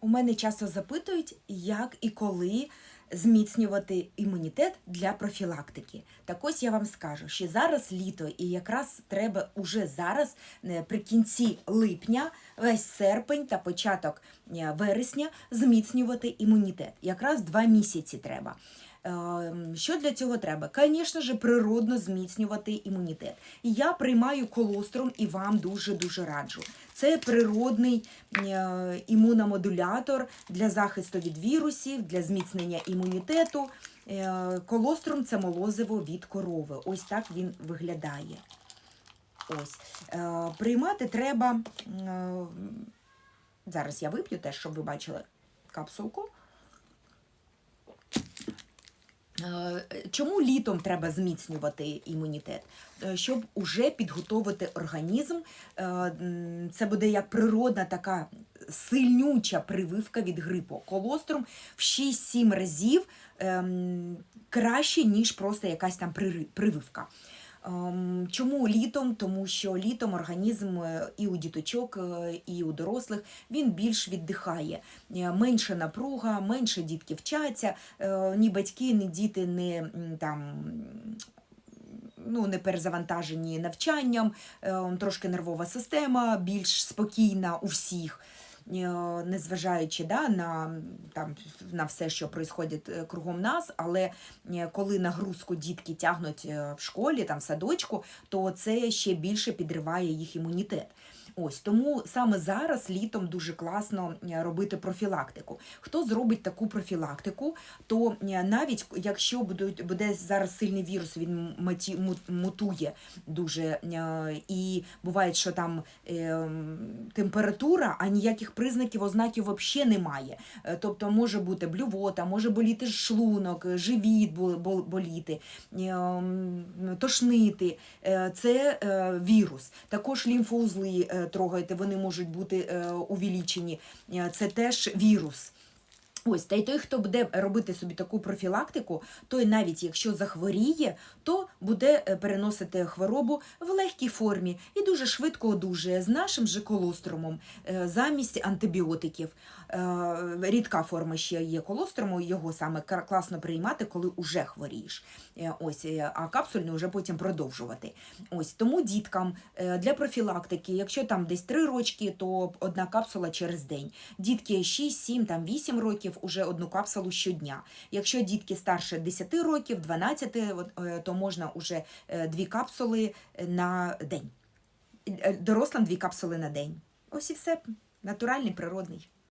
У мене часто запитують, як і коли зміцнювати імунітет для профілактики. Так ось я вам скажу, що зараз літо, і якраз треба уже зараз, е, при кінці липня, весь серпень та початок е, вересня зміцнювати імунітет. Якраз два місяці треба. Ем, Що для цього треба? Звісно ж, природно зміцнювати імунітет. Я приймаю колострум і вам дуже-дуже раджу. Це природний е, імуномодулятор для захисту від вірусів, для зміцнення імунітету. Е, Колострум це молозиво від корови. Ось так він виглядає. Ось. Е, Приймати треба. е, Зараз я вип'ю теж, щоб ви бачили капсулку. Чому літом треба зміцнювати імунітет? Е, Щоб уже підготовити організм, е, це буде як природна така сильнюча прививка від грипу. Колострум в 6-7 разів ем, краще, ніж просто якась там прививка. Ем, Чому літом? Тому що літом організм е, і у діточок, е, і у дорослих він більш віддихає. Е, Менше напруга, менше дітки вчаться, ні батьки, ні діти не там. Ну, не перезавантажені навчанням, е, трошки нервова система більш спокійна у всіх, незважаючи да, на, там, на все, що відбувається кругом нас, але е, коли нагрузку дітки тягнуть е, в школі, там, в садочку, то це ще більше підриває їх імунітет. Ось тому саме зараз літом дуже класно е, робити профілактику. Хто зробить таку профілактику, то е, навіть якщо будуть буде зараз сильний вірус, він мутує дуже е, і буває, що там е, температура, а ніяких признаків, ознаків взагалі немає. Е, Тобто може бути блювота, може боліти шлунок, е, живіт бо- бо- боліти, е, тошнити. Це вірус. Також лімфоузли трогаєте, вони можуть бути увеличені. Це теж вірус. Ось, та й той, хто буде робити собі таку профілактику, той навіть якщо захворіє, то буде е, переносити хворобу в легкій формі і дуже швидко одужує з нашим же колостромом е, замість антибіотиків. Е, Рідка форма ще є колострому, його саме класно приймати, коли уже хворієш. Ось, а капсульний вже потім продовжувати. Ось тому діткам для профілактики, якщо там десь 3 рочки, то одна капсула через день. Дітки 6, 7, там 8 років уже одну капсулу щодня. Якщо дітки старше 10 років, 12, е, то можна уже е, дві капсули на день. Е, Дорослим дві капсули на день. Ось і все. Натуральний, природний.